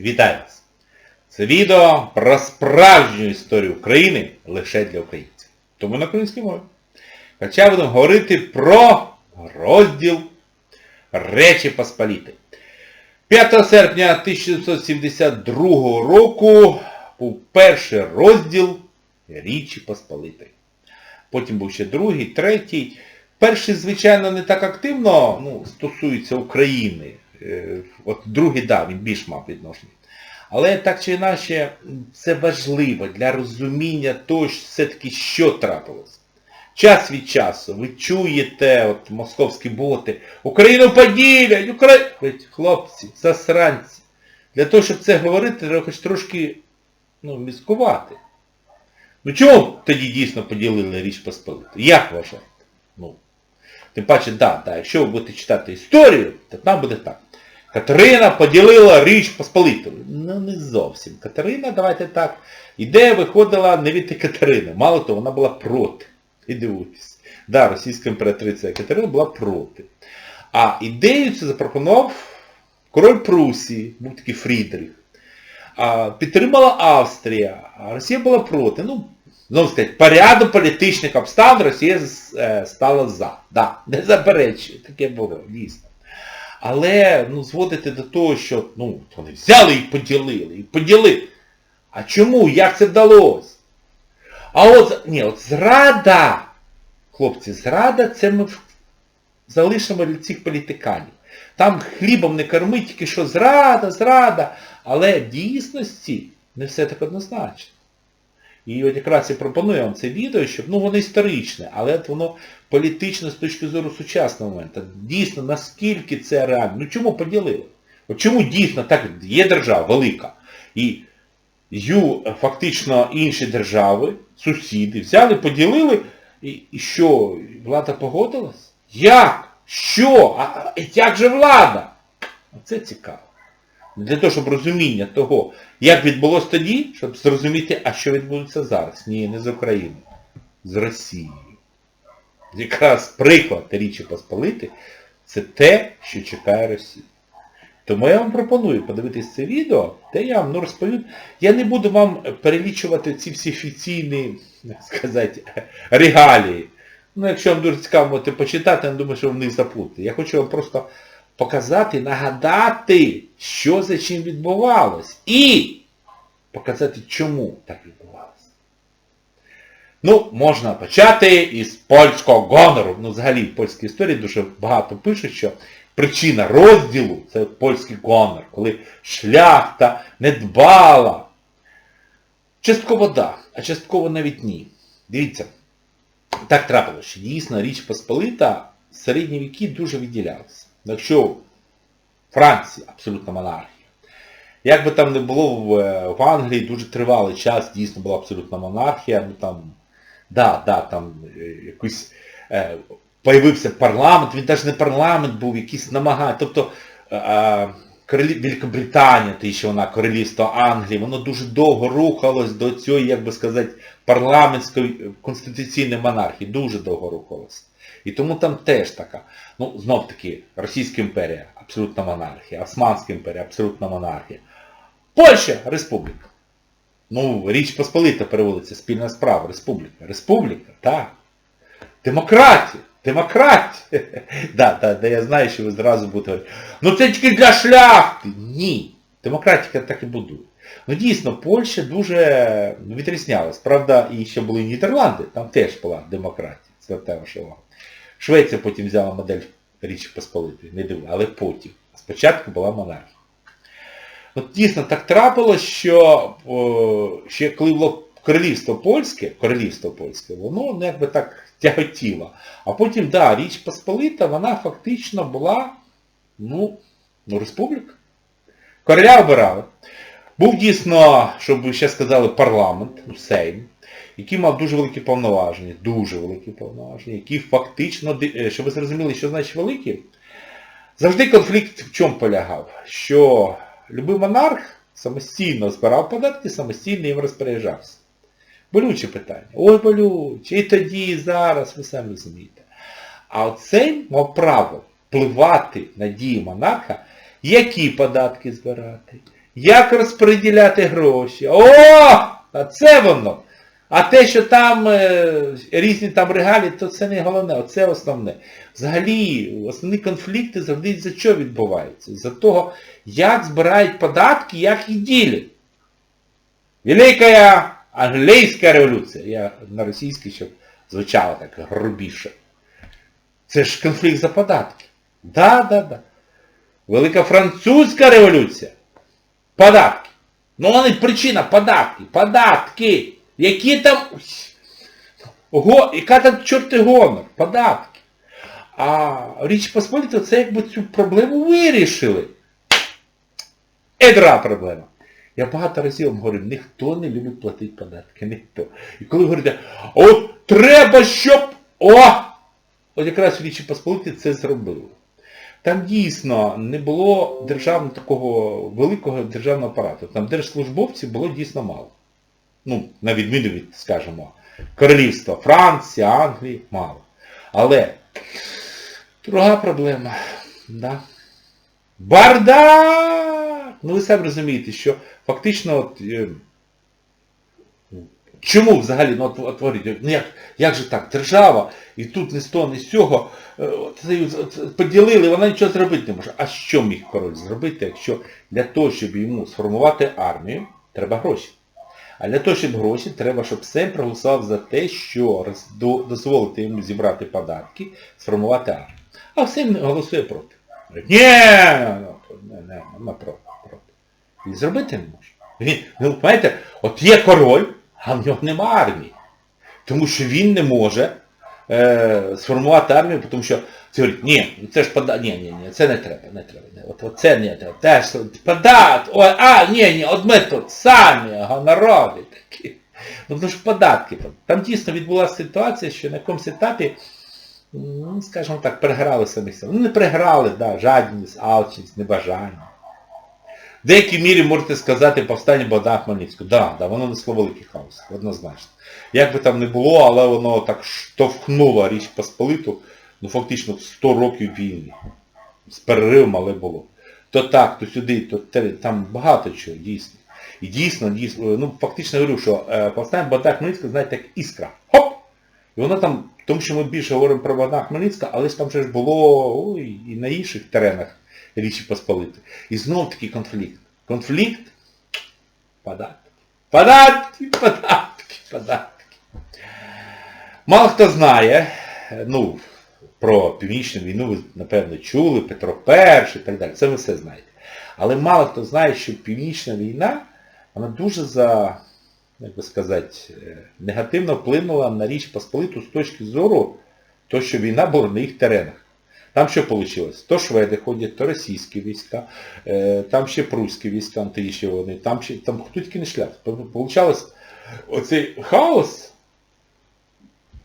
Вітаю вас! Це відео про справжню історію України лише для українців. Тому на українській мові. Хоча будемо говорити про розділ Речі Посполітої. 5 серпня 1972 року був перший розділ Річі Посполитої. Потім був ще другий, третій. Перший, звичайно, не так активно ну, стосується України. Е, От другий, да, він більш мав відношення. Але так чи інакше, це важливо для розуміння того, що все-таки що трапилось. Час від часу ви чуєте, от московські боти, Україну поділять, Україну... Хлопці, засранці. Для того, щоб це говорити, треба хоч трошки ну, міскувати. Ну чому тоді дійсно поділили Річ Посполиту? Як вважаєте? Ну, тим паче, да, да, якщо ви будете читати історію, то там буде так. Катерина поділила Річ Посполиту. Ну не зовсім. Катерина, давайте так, ідея виходила не від Катерини. Мало того, вона була проти. І дивуйтесь. Да, російська імператриця Катерина була проти. А ідею цю запропонував король Прусії, був такий Фрідріх. А, підтримала Австрія, а Росія була проти. Ну, знову сказати, поряду політичних обставин Росія е, стала за. Да, не заперечую, таке було, дійсно. Але ну, зводити до того, що ну, вони взяли і поділили, і поділили. А чому? Як це вдалося? А от, ні, от зрада, хлопці, зрада це ми залишимо для цих політиканів. Там хлібом не корми, тільки що зрада, зрада. Але в дійсності не все так однозначно. І от якраз я пропоную вам це відео, щоб, ну воно історичне, але от воно політичне з точки зору сучасного моменту. Дійсно, наскільки це реально. Ну чому поділили? От чому дійсно так є держава велика. І ю фактично інші держави, сусіди, взяли, поділили, і, і що, влада погодилась? Як? Що? А, як же влада? Оце цікаво. Для того, щоб розуміння того, як відбулося тоді, щоб зрозуміти, а що відбудеться зараз. Ні, не з Україною. З Росією. Якраз приклад Річі Посполити це те, що чекає Росія. Тому я вам пропоную подивитись це відео, де я вам ну, розповім. Я не буду вам перелічувати ці всі офіційні, як сказати, регалії. Ну, якщо вам дуже цікаво почитати, я думаю, що ви в них заплутаєте. Я хочу вам просто показати, нагадати, що за чим відбувалось. І показати, чому так відбувалося. Ну, можна почати із польського гонору. Ну, взагалі, в польській історії дуже багато пишуть, що причина розділу це польський гонор, коли шляхта не дбала. Частково да, а частково навіть ні. Дивіться, так трапилося, що дійсно Річ Посполита в середні віки дуже відділялася. Якщо Франція абсолютна монархія. Як би там не було в, е, в Англії, дуже тривалий час дійсно була абсолютна монархія. Ну там, да, да, там е, якийсь е, появився парламент, він навіть не парламент був, якісь намагання. Тобто е, е, Великобританія, ти що вона королівство Англії, воно дуже довго рухалось до цієї, як би сказати, парламентської конституційної монархії. Дуже довго рухалось. І тому там теж така, ну, знов таки, Російська імперія, абсолютна монархія, Османська імперія, абсолютна монархія. Польща республіка. Ну, Річ Посполита переводиться, спільна справа, республіка. Республіка, так. Демократія. Демократія. Да, да, да, я знаю, що ви зразу будете говорити. Ну це тільки для шляхти. Ні. Демократія так і будує. Ну дійсно, Польща дуже відрізнялась. Правда, і ще були Нідерланди, там теж була демократія. Звертаю вашу увагу. Швеція потім взяла модель Річі Посполитої, не дивно, але потім. Спочатку була монархія. От дійсно так трапилось, що о, ще коли було королівство польське, королівство польське, воно ну, якби так тяготіло. А потім, да, Річ Посполита, вона фактично була, ну, ну, республіка. Короля обирали. Був дійсно, щоб ви ще сказали, парламент, ну, Сейм, який мав дуже великі повноваження, дуже великі повноваження, які фактично, е, щоб ви зрозуміли, що значить великі, завжди конфлікт в чому полягав? Що любий монарх самостійно збирав податки, самостійно їм розпоряджався. Болюче питання. Ой, болюче. І тоді, і зараз, ви самі розумієте. А оцей мав право впливати на дії монарха, які податки збирати, як розподіляти гроші. О! А це воно! А те, що там е, різні там регалії, то це не головне, оце основне. Взагалі, основні конфлікти завжди за що відбуваються? За того, як збирають податки, як їх ділять. Велика англійська революція. Я на російській, щоб звучало так грубіше. Це ж конфлікт за податки. Да, да, да. Велика французька революція. Податки. Ну вони причина податки. Податки. Які там... Го... Яка там чорти гонор? Податки. А Річ Посполіта це якби цю проблему вирішили. Едра проблема. Я багато разів вам говорю, ніхто не любить платити податки. Ніхто. І коли говорите, от треба, щоб... О! От якраз Річі Посполиті це зробили. Там дійсно не було державного такого великого державного апарату. Там держслужбовців було дійсно мало. Ну, на відміну від, скажімо, королівства Франції, Англії, мало. Але друга проблема. Да. Бардак! Ну ви самі розумієте, що фактично от, е, чому взагалі, ну от, от ну як, як же так, держава, і тут не з того, не з цього, е, от, от, поділили, вона нічого зробити не може. А що міг король зробити, якщо для того, щоб йому сформувати армію, треба гроші. А для того, щоб гроші, треба, щоб Сейм проголосував за те, що дозволити йому зібрати податки, сформувати армію. А Сейм голосує проти. Ні, не, не, не, проти, проти. Він зробити не може. Він, ну, знаєте, от є король, а в нього нема армії. Тому що він не може е, сформувати армію, тому що це говорить, ні, це ж пода... Ні, ні, ні, це не треба, не треба. От, от це не треба. Теж подат, ой, а, ні, ні, от ми тут самі, гонорови такі. Ну, тому що податки. Там дійсно відбулася ситуація, що на якомусь етапі, ну, скажімо так, переграли самих себе. Ну, не переграли, да, жадність, алчність, небажання. В деякій мірі можете сказати повстання Богдана Хмельницького. Да, да, воно несло великий хаос, однозначно. Як би там не було, але воно так штовхнуло Річ Посполиту, ну фактично 100 років війни. З переривом, але було. То так, то сюди, то там багато чого, дійсно. І дійсно, дійсно, ну фактично говорю, що е, повстання Богдана Хмельницького, знаєте, як іскра. Хоп! І воно там, тому що ми більше говоримо про Богдана Хмельницького, але ж там вже ж було ой, і на інших теренах Річі Посполити. І знов такий конфлікт. Конфлікт, податки. Податки, податки, податки. Мало хто знає, ну, про Північну війну ви, напевно, чули, Петро І і так далі. Це ви все знаєте. Але мало хто знає, що Північна війна, вона дуже за, як би сказати, е, негативно вплинула на Річ Посполиту з точки зору того, що війна була на їх теренах. Там що вийшло? То шведи ходять, то російські війська, е, там ще прусські війська антиїші вони, там ще, там хто тільки не шлях. Получалось, оцей хаос,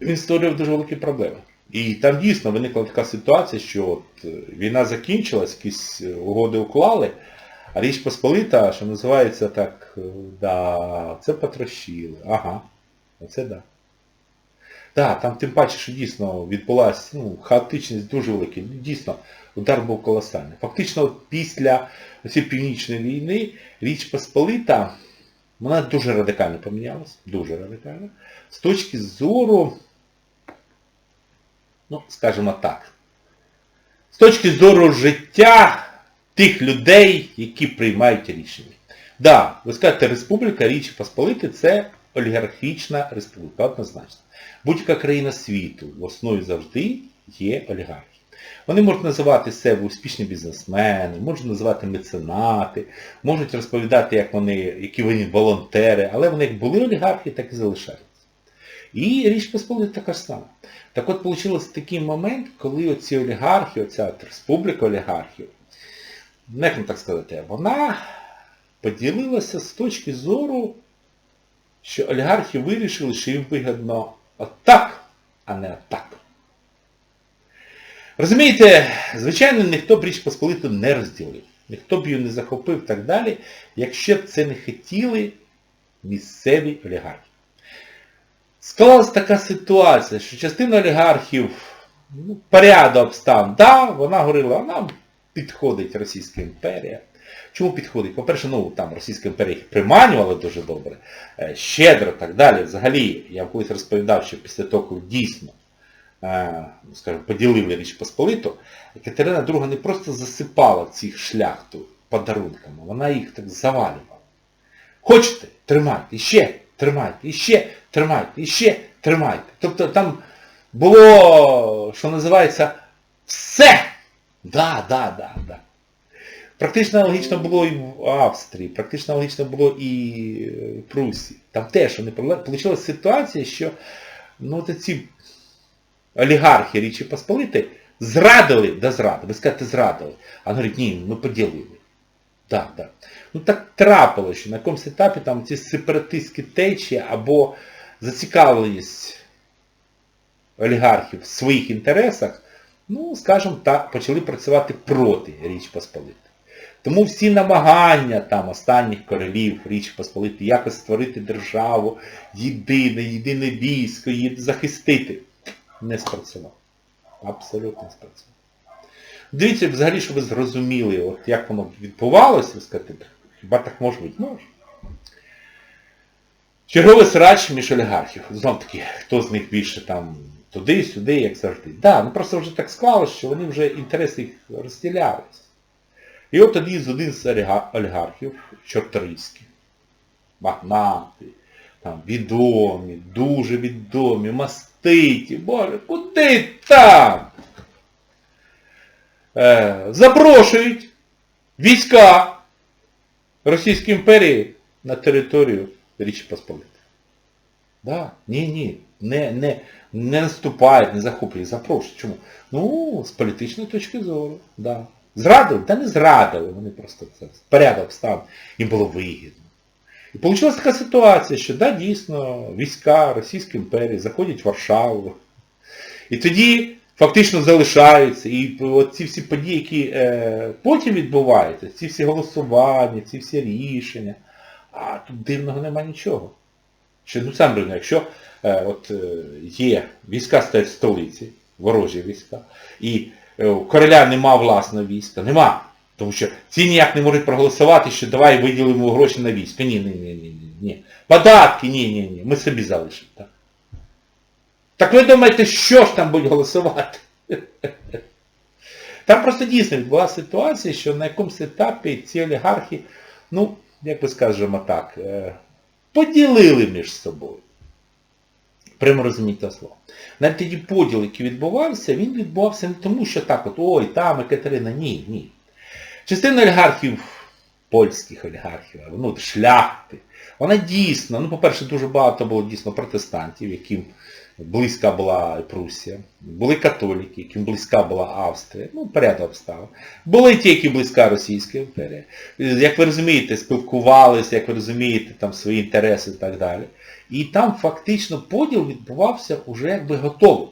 він створював дуже великі проблеми. І там дійсно виникла така ситуація, що от, е, війна закінчилась, якісь е, угоди уклали, а Річ Посполита, що називається так, да, це потрощили. Ага, оце да. Так, там тим паче, що дійсно відбулася ну, хаотичність дуже велика. Дійсно, удар був колосальний. Фактично після цієї північної війни Річ Посполита, вона дуже радикально помінялася, дуже радикально, з точки зору, ну, скажімо так, з точки зору життя тих людей, які приймають рішення. Так, да, ви скажете, Республіка Річі Посполити це олігархічна республіка, однозначно. Будь-яка країна світу в основі завжди є олігархи. Вони можуть називати себе успішні бізнесмени, можуть називати меценати, можуть розповідати, як вони, які вони волонтери, але вони як були олігархи, так і залишаються. І Річ Посполита така ж сама. Так от вийшло такий момент, коли оці олігархи, оця республіка олігархів, ну, як так сказати, вона поділилася з точки зору, що олігархи вирішили, що їм вигідно отак, а не отак. Розумієте, звичайно, ніхто б Річ Посполиту не розділив, ніхто б її не захопив і так далі, якщо б це не хотіли місцеві олігархи. Склалась така ситуація, що частина олігархів ну, порядок обстан, да, вона говорила, нам підходить Російська імперія, Чому підходить? По-перше, ну там Російська імперія їх приманювала дуже добре, е, щедро так далі. Взагалі, я колись розповідав, що після того, дійсно е, ну, скажімо, поділили Річ Посполиту, Катерина II не просто засипала цих шляхту подарунками, вона їх так завалювала. Хочете, тримайте, іще, тримайте, іще, тримайте, іще, тримайте. Тобто там було, що називається, все. Да, да, да, да. Практично аналогічно було і в Австрії, практично аналогічно було і в Прусії. Там теж вони Получилася ситуація, що ну, ці олігархи Річі Посполити зрадили, да зрадили, ви скажете зрадили. А вони говорять, ні, ми поділили. Так, так. Ну так трапилося, що на якомусь етапі там ці сепаратистські течії або зацікавленість олігархів в своїх інтересах, ну, скажімо так, почали працювати проти Річ Посполити. Тому всі намагання там останніх королів Річ Посполити якось створити державу, єдине, єдине військо, її захистити, не спрацював. Абсолютно не спрацював. Дивіться, взагалі, щоб ви зрозуміли, от як воно відбувалося, ви хіба так може бути? Може. Черговий срач між олігархів. Знов таки, хто з них більше там туди, сюди, як завжди. Так, да, ну просто вже так склалося, що вони вже інтереси їх розділялись. І от тоді з один з олігархів, Чорторийський, магнати, там відомі, дуже відомі, маститі, боже, куди там? Е, запрошують війська Російської імперії на територію Річі Посполити. Да, ні, ні, не, не, не наступають, не захоплюють, запрошують. Чому? Ну, з політичної точки зору, да. Зрадили? Та не зрадили, вони просто це порядок став, їм було вигідно. І вийшла така ситуація, що да, дійсно війська Російської імперії заходять в Варшаву. І тоді фактично залишаються. І ці всі події, які е, потім відбуваються, ці всі голосування, ці всі рішення, а тут дивного нема нічого. Що, ну сам рівно, якщо е, от, е, є війська стоять в столиці, ворожі війська, і короля нема власного війська, нема. Тому що ці ніяк не можуть проголосувати, що давай виділимо гроші на військо. Ні, ні, ні, ні, ні. Податки, ні, ні, ні. Ми собі залишимо. Так. так ви думаєте, що ж там будуть голосувати? Там просто дійсно була ситуація, що на якомусь етапі ці олігархи, ну, як би скажемо так, поділили між собою. Того слова. Навіть тоді поділ, який відбувався, він відбувався не тому, що так от, ой, там Екатерина, ні, ні. Частина олігархів, польських олігархів, ну, шляхти, вона дійсно, ну, по-перше, дуже багато було дійсно протестантів, яким близька була Прусія, були католіки, яким близька була Австрія, ну, порядок обставин. Були ті, які близька Російська імперія. Як ви розумієте, спілкувалися, як ви розумієте, там свої інтереси і так далі. І там фактично поділ відбувався вже якби готово.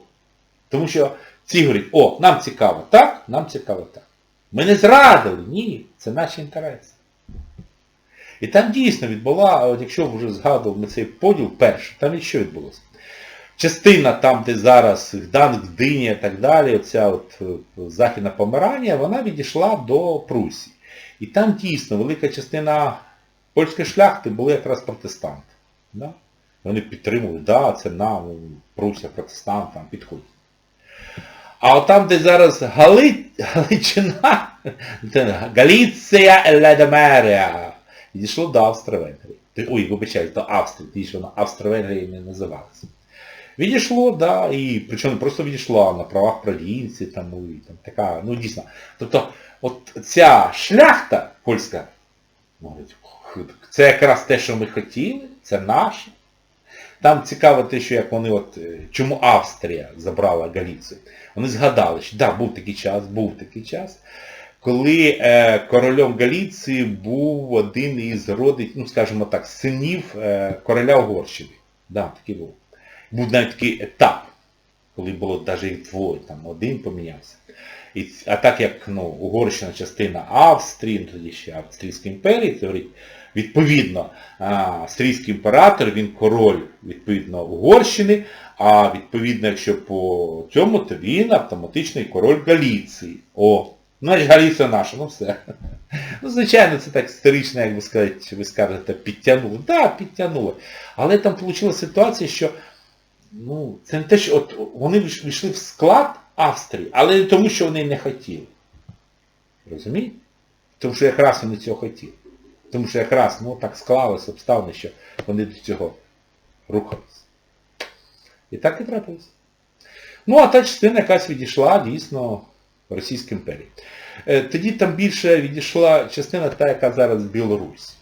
Тому що ці говорять, о, нам цікаво так, нам цікаво так. Ми не зрадили, ні, це наші інтереси. І там дійсно відбула, от якщо вже згадував ми цей поділ перший, там і що відбулося? Частина там, де зараз Гданськ, Гдиня і так далі, оця от Західна Померання, вона відійшла до Прусії. І там дійсно велика частина польської шляхти були якраз протестанти. Да? Вони підтримували, да, це нам, Прусія, протестант, там підходить. А от там, де зараз Гали... Галичина, Галіція Ледомерія, відійшло до Австро-Венгрії. Ой, вибачайте, до Австрії, тоді що вона Австро-Венгрії не називалася. Відійшло, да, і причому просто відійшла на правах провінції, там, ну, і, там така, ну дійсно. Тобто, от ця шляхта польська, це якраз те, що ми хотіли, це наше. Там цікаво те, що як вони от, чому Австрія забрала Галіцію. Вони згадали, що да, був такий час, був такий час, коли е, королем Галіції був один із родич, ну скажімо так, синів е, короля Угорщини. Да, такий був. Був навіть такий етап, коли було навіть двоє, там один помінявся. І, а так як ну, Угорщина частина Австрії, ну, тоді ще Австрійської імперії, це відповідно, австрійський імператор, він король, відповідно, Угорщини, а відповідно, якщо по цьому, то він автоматичний король Галіції. О, значить Галіція наша, ну все. Ну, звичайно, це так історично, як би сказати, ви скажете, підтягнули. Так, да, підтягнули. Але там вийшла ситуація, що ну, це не те, що от вони війш- війшли в склад Австрії, але не тому, що вони не хотіли. Розумієте? Тому що якраз вони цього хотіли. Тому що якраз ну, так склалось обставини, що вони до цього рухались. І так і трапилось. Ну, а та частина якась відійшла дійсно Російській імперії. Е, Тоді там більше відійшла частина та, яка зараз Білорусь.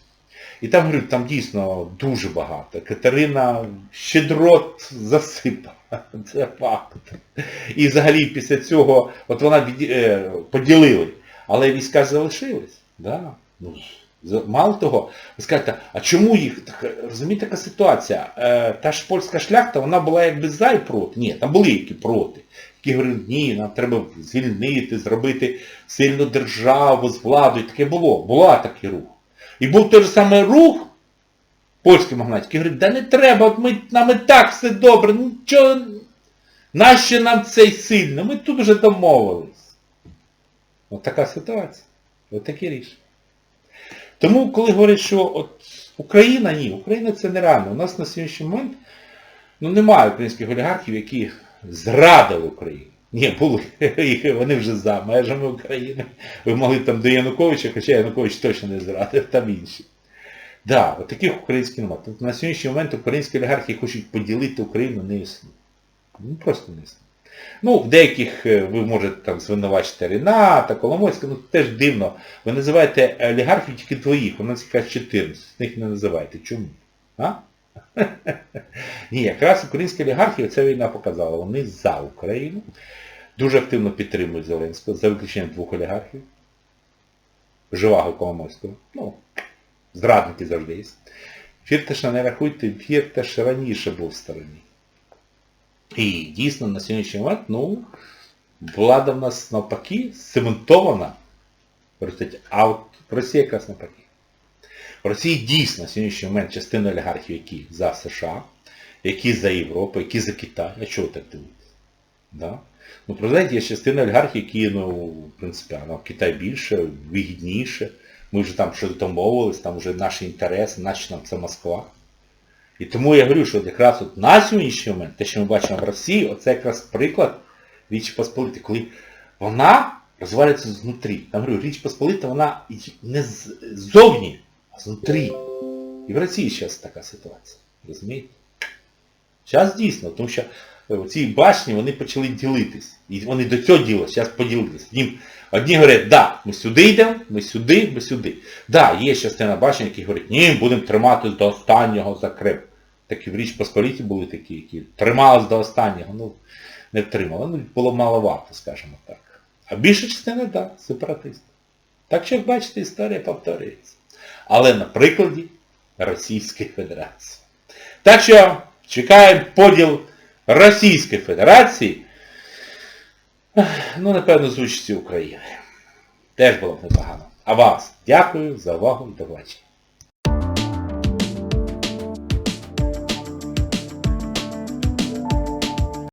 І там, говорю, там дійсно дуже багато. Катерина щедрот засипала. Це факт. І взагалі після цього, от вона е, поділили, але війська залишились. Да? Ну, мало того, ви скажете, а чому їх? Так, розумієте, така ситуація. Е, та ж польська шляхта, вона була якби за і проти. Ні, там були які проти. Які говорили, ні, нам треба звільнити, зробити сильну державу з владою. Таке було. Була такий рух. І був той же самий рух польський магнат, який говорить, да не треба, от ми, нам і так все добре, ну чого, нащо нам цей сильно? Ми тут вже домовились. От така ситуація. От такі рішення. Тому, коли говорять, що от Україна, ні, Україна це нереально. У нас на сьогоднішній момент ну, немає українських олігархів, які зрадили Україну. Ні, були. Вони вже за межами України. Ви могли там до Януковича, хоча Янукович точно не зрадив, там інші. Да, от таких українських немає. Тобто на сьогоднішній момент українські олігархи хочуть поділити Україну не існує. Ну просто не існує. Ну, в деяких е, ви можете там звинувачити Ріната, Коломойська, ну теж дивно. Ви називаєте олігархів тільки двоїх, у нас якраз 14, з них не називаєте. Чому? А? Ні, якраз українські олігархи ця війна показала. Вони за Україну. Дуже активно підтримують Зеленського, за виключенням двох олігархів. Живаго Коломойського. Ну, зрадники завжди є. Фірташа не рахуйте, Фірташ раніше був в стороні. І дійсно на сьогоднішній момент, ну, влада в нас навпаки цементована. Росія якраз навпаки. В Росії дійсно на сьогоднішній момент частина олігархів, які за США, які за Європу, які за Китай. А чого ви так дивитесь? Да? Ну, представляєте, є частина олігархів, які, ну, в принципі, ну, Китай більше, вигідніше. Ми вже там щось домовились, там вже наші інтереси, наші нам це Москва. І тому я говорю, що якраз от на сьогоднішній момент, те, що ми бачимо в Росії, оце якраз приклад Річі Посполити, коли вона розвалюється знутрі. Я говорю, Річ Посполита, вона не ззовні, а знутрі. І в Росії зараз така ситуація. Розумієте? Зараз дійсно, тому що е, ці башні, вони почали ділитись. І вони до цього діла, зараз поділились. Їм одні говорять, да, ми сюди йдемо, ми сюди, ми сюди. Да, є частина башень, які говорять, ні, будемо триматись до останнього за Крим. Такі в Річ Посполіті були такі, які тримались до останнього. Ну, не втримали. Ну, було маловато, скажімо так. А більша частина, так, да, сепаратисти. Так що, як бачите, історія повторюється. Але на прикладі Російської Федерації. Так що чекаємо поділ Російської Федерації, ну, напевно, з участі України. Теж було б непогано. А вас дякую за увагу і до побачення.